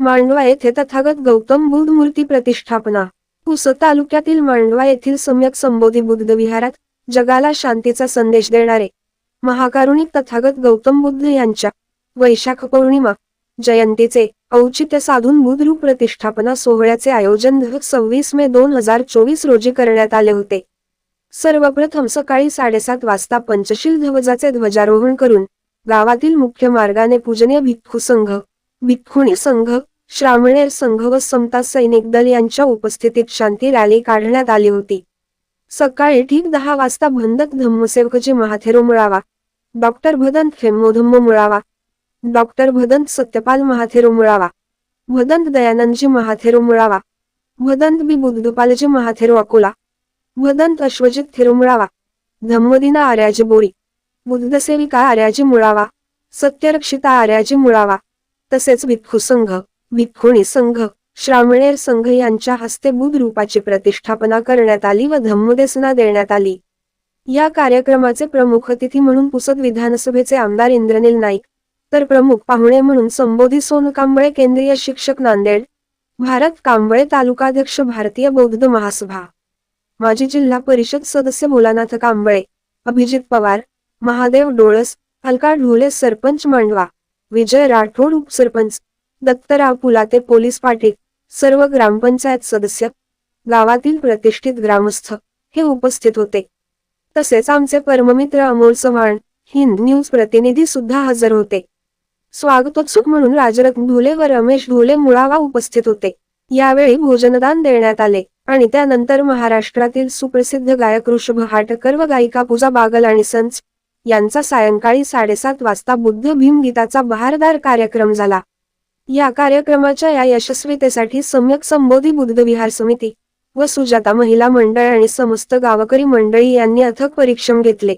मांडवा येथे तथागत गौतम बुद्ध मूर्ती प्रतिष्ठापना. पुसद तालुक्यातील मांडवा येथील सम्यक संबोधी बुद्ध विहारात जगाला शांतीचा संदेश देणारे महाकारुणिक तथागत गौतम बुद्ध यांच्या वैशाख पौर्णिमा जयंतीचे औचित्य साधून बुधरूप प्रतिष्ठापना सोहळ्याचे आयोजन सव्वीस मे दोन हजार चोवीस रोजी करण्यात आले होते. सर्वप्रथम सकाळी साडेसात वाजता पंचशील ध्वजाचे ध्वजारोहण करून गावातील मुख्य मार्गाने पूजनीय भिक्खू संघ भिक्खुणी संघ श्रावणेर संघ व समता सैनिक दल यांच्या उपस्थितीत शांती रॅली काढण्यात आली होती. सकाळी ठीक दहा वाजता भंदक Dhammasevakji Mahathero Mulawa. Doctor Bhadant Phemodhamma Mulawa. Doctor Bhadant Satyapal Mahathero Mulawa. Bhadant Dayanandji Mahathero Mulawa. Bhadant B Buddhapalji Mahathero Akola. Bhadant Ashwajit Thero Mulawa. Dhammadina Aryaji Bori. Buddhasevika Aryaji Mulawa. Satyarakshita Aryaji Mulawa. तसेच भिक्खू संघ भिक्खुणी संघ श्रामणेर संघ यांच्या हस्ते बुध रूपाची प्रतिष्ठापना करण्यात आली व धम्मदेसना देण्यात आली. या कार्यक्रमाचे प्रमुख अतिथी म्हणून पुसद विधानसभेचे आमदार इंद्रनील नाईक तर प्रमुख पाहुणे म्हणून संबोधी सोन कांबळे केंद्रीय शिक्षक नांदेड भारत कांबळे तालुकाध्यक्ष भारतीय बौद्ध महासभा. माजी जिल्हा परिषद सदस्य भोलानाथ कांबळे अभिजित पवार महादेव डोळस अलका ढोले सरपंच मांडवा विजय राठोड उपसरपंच दत्तराव पुलाते पोलीस पाटील सर्व ग्रामपंचायत सदस्य गावातील प्रतिष्ठित ग्रामस्थ हे उपस्थित होते. तसेच आमचे परममित्र अमोल चव्हाण हिंद न्यूज प्रतिनिधी सुद्धा हजर होते. स्वागतोत्सुक म्हणून राजरत्न ढोले व रमेश ढोले मुळावा उपस्थित होते. यावेळी भोजनदान देण्यात आले आणि त्यानंतर महाराष्ट्रातील सुप्रसिद्ध गायक ऋषभ हाटकर व गायिका पूजा बागल आणि संच यांचा सायंकाळी साडेसात वाजता बुद्ध भीम गीताचा बहारदार कार्यक्रम झाला. या कार्यक्रमाच्या या यशस्वीतेसाठी सम्यक संबोधी बुद्ध विहार समिती व सुजाता महिला मंडळ आणि समस्त गावकरी मंडळी यांनी अथक परिश्रम घेतले.